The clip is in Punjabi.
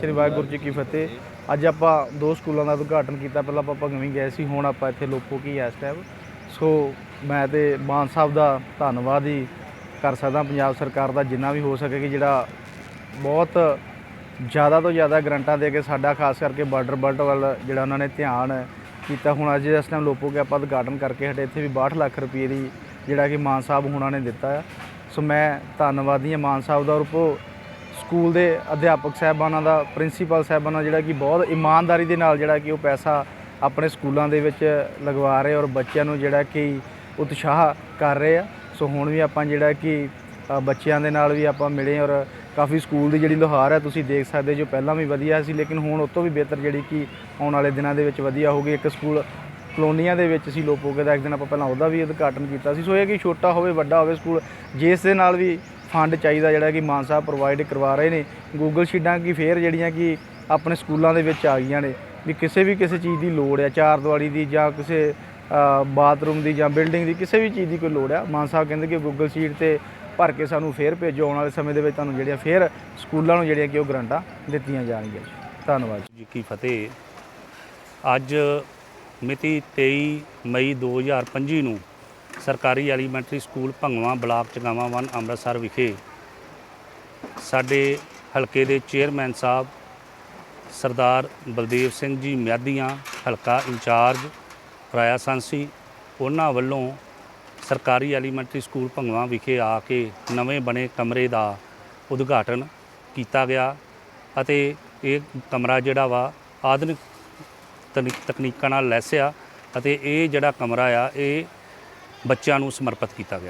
ਸ੍ਰੀ ਵਾਹਿਗੁਰੂ ਜੀ ਕੀ ਫਤਿਹ। ਅੱਜ ਆਪਾਂ ਦੋ ਸਕੂਲਾਂ ਦਾ ਉਦਘਾਟਨ ਕੀਤਾ। ਪਹਿਲਾਂ ਆਪਾਂ ਭਗਵੀਂ ਗਏ ਸੀ, ਹੁਣ ਆਪਾਂ ਇੱਥੇ ਲੋਪੋ ਕੀ ਇਸ ਟਾਈਮ ਸੋ ਮੈਂ ਤੇ ਮਾਨ ਸਾਹਿਬ ਦਾ ਧੰਨਵਾਦ ਹੀ ਕਰ ਸਕਦਾ। ਪੰਜਾਬ ਸਰਕਾਰ ਦਾ ਜਿੰਨਾ ਵੀ ਹੋ ਸਕੇ ਕਿ ਜਿਹੜਾ ਬਹੁਤ ਜ਼ਿਆਦਾ ਤੋਂ ਜ਼ਿਆਦਾ ਗਰੰਟਾਂ ਦੇ ਕੇ ਸਾਡਾ, ਖਾਸ ਕਰਕੇ ਬਾਰਡਰ ਬਲਟ ਵੱਲ ਜਿਹੜਾ ਉਹਨਾਂ ਨੇ ਧਿਆਨ ਕੀਤਾ। ਹੁਣ ਅੱਜ ਇਸ ਟਾਈਮ ਲੋਪੋ ਕੇ ਆਪਾਂ ਉਦਘਾਟਨ ਕਰਕੇ ਹਟੇ। ਇੱਥੇ ਵੀ 62 ਲੱਖ ਰੁਪਏ ਦੀ ਜਿਹੜਾ ਕਿ ਮਾਨ ਸਾਹਿਬ ਹੁਣਾਂ ਨੇ ਦਿੱਤਾ। ਸੋ ਮੈਂ ਧੰਨਵਾਦੀ ਹਾਂ ਮਾਨ ਸਾਹਿਬ ਦਾ ਔਰ ਉਪੋ ਸਕੂਲ ਦੇ ਅਧਿਆਪਕ ਸਾਹਿਬਾਨਾਂ ਦਾ, ਪ੍ਰਿੰਸੀਪਲ ਸਾਹਿਬਾਨਾਂ ਜਿਹੜਾ ਕਿ ਬਹੁਤ ਇਮਾਨਦਾਰੀ ਦੇ ਨਾਲ ਜਿਹੜਾ ਕਿ ਉਹ ਪੈਸਾ ਆਪਣੇ ਸਕੂਲਾਂ ਦੇ ਵਿੱਚ ਲਗਵਾ ਰਹੇ ਔਰ ਬੱਚਿਆਂ ਨੂੰ ਜਿਹੜਾ ਕਿ ਉਤਸ਼ਾਹ ਕਰ ਰਹੇ ਆ। ਸੋ ਹੁਣ ਵੀ ਆਪਾਂ ਜਿਹੜਾ ਕਿ ਬੱਚਿਆਂ ਦੇ ਨਾਲ ਵੀ ਆਪਾਂ ਮਿਲੇ ਔਰ ਕਾਫੀ ਸਕੂਲ ਦੀ ਜਿਹੜੀ ਲੋਹਾਰ ਹੈ ਤੁਸੀਂ ਦੇਖ ਸਕਦੇ ਜੋ ਪਹਿਲਾਂ ਵੀ ਵਧੀਆ ਸੀ, ਲੇਕਿਨ ਹੁਣ ਉਸ ਤੋਂ ਵੀ ਬਿਹਤਰ ਜਿਹੜੀ ਕਿ ਆਉਣ ਵਾਲੇ ਦਿਨਾਂ ਦੇ ਵਿੱਚ ਵਧੀਆ ਹੋਊਗੀ। ਇੱਕ ਸਕੂਲ ਕਲੋਨੀਆਂ ਦੇ ਵਿੱਚ ਸੀ ਲੋਪੋਗੇ ਦਾ, ਇੱਕ ਦਿਨ ਆਪਾਂ ਪਹਿਲਾਂ ਉਹਦਾ ਵੀ ਉਦਘਾਟਨ ਕੀਤਾ ਸੀ। ਸੋ ਇਹ ਕਿ ਛੋਟਾ ਹੋਵੇ, ਵੱਡਾ ਹੋਵੇ ਸਕੂਲ ਜਿਸ ਦੇ ਨਾਲ ਵੀ ਫੰਡ ਚਾਹੀਦਾ ਜਿਹੜਾ ਕਿ ਮਾਨ ਸਾਹਿਬ ਪ੍ਰੋਵਾਈਡ ਕਰਵਾ ਰਹੇ ਨੇ। ਗੂਗਲ ਸ਼ੀਟਾਂ ਕੀ ਫੇਰ ਜਿਹੜੀਆਂ ਕਿ ਆਪਣੇ ਸਕੂਲਾਂ ਦੇ ਵਿੱਚ ਆ ਗਈਆਂ ਨੇ ਵੀ ਕਿਸੇ ਵੀ ਕਿਸੇ ਚੀਜ਼ ਦੀ ਲੋੜ ਹੈ ਚਾਰ ਦੀਵਾਰੀ ਦੀ ਜਾਂ ਕਿਸੇ ਬਾਥਰੂਮ ਦੀ ਜਾਂ ਬਿਲਡਿੰਗ ਦੀ ਕਿਸੇ ਵੀ ਚੀਜ਼ ਦੀ ਕੋਈ ਲੋੜ ਹੈ ਮਾਨ ਸਾਹਿਬ ਕਹਿੰਦੇ ਕਿ ਗੂਗਲ ਸ਼ੀਟ ਤੇ ਭਰ ਕੇ ਸਾਨੂੰ ਫੇਰ ਭੇਜੋ, ਆਉਣ ਵਾਲੇ ਸਮੇਂ ਦੇ ਵਿੱਚ ਤੁਹਾਨੂੰ ਜਿਹੜੀਆਂ ਫੇਰ ਸਕੂਲਾਂ ਨੂੰ ਜਿਹੜੀਆਂ ਕਿ ਉਹ ਗਰੰਟਾਂ ਦਿੱਤੀਆਂ ਜਾਣਗੀਆਂ। ਧੰਨਵਾਦ ਜੀ। ਕੀ ਫਤਿਹ। ਅੱਜ ਮਿਤੀ 23 ਮਈ 2025 ਨੂੰ ਸਰਕਾਰੀ elementary school Bhangwa block Chogawan one Amritsar ਵਿਖੇ ਸਾਡੇ ਹਲਕੇ ਦੇ ਚੇਅਰਮੈਨ ਸਾਹਿਬ ਸਰਦਾਰ ਬਲਦੇਵ ਸਿੰਘ ਜੀ ਮਿਆਦੀਆਂ ਹਲਕਾ ਇੰਚਾਰਜ ਰਾਇਆ ਸੰਸੀ, ਉਹਨਾਂ ਵੱਲੋਂ ਸਰਕਾਰੀ ਐਲੀਮੈਂਟਰੀ ਸਕੂਲ ਭੰਗਵਾ ਵਿਖੇ ਆ ਕੇ ਨਵੇਂ ਬਣੇ ਕਮਰੇ ਦਾ ਉਦਘਾਟਨ ਕੀਤਾ ਗਿਆ ਅਤੇ ਇਹ ਕਮਰਾ ਜਿਹੜਾ ਵਾ ਆਧੁਨਿਕ ਤਕਨੀ- ਤਕਨੀਕਾਂ ਨਾਲ ਲੈਸ ਆ ਅਤੇ ਇਹ ਜਿਹੜਾ ਕਮਰਾ ਆ, ਇਹ ਬੱਚਿਆਂ ਨੂੰ ਸਮਰਪਿਤ ਕੀਤਾ ਗਿਆ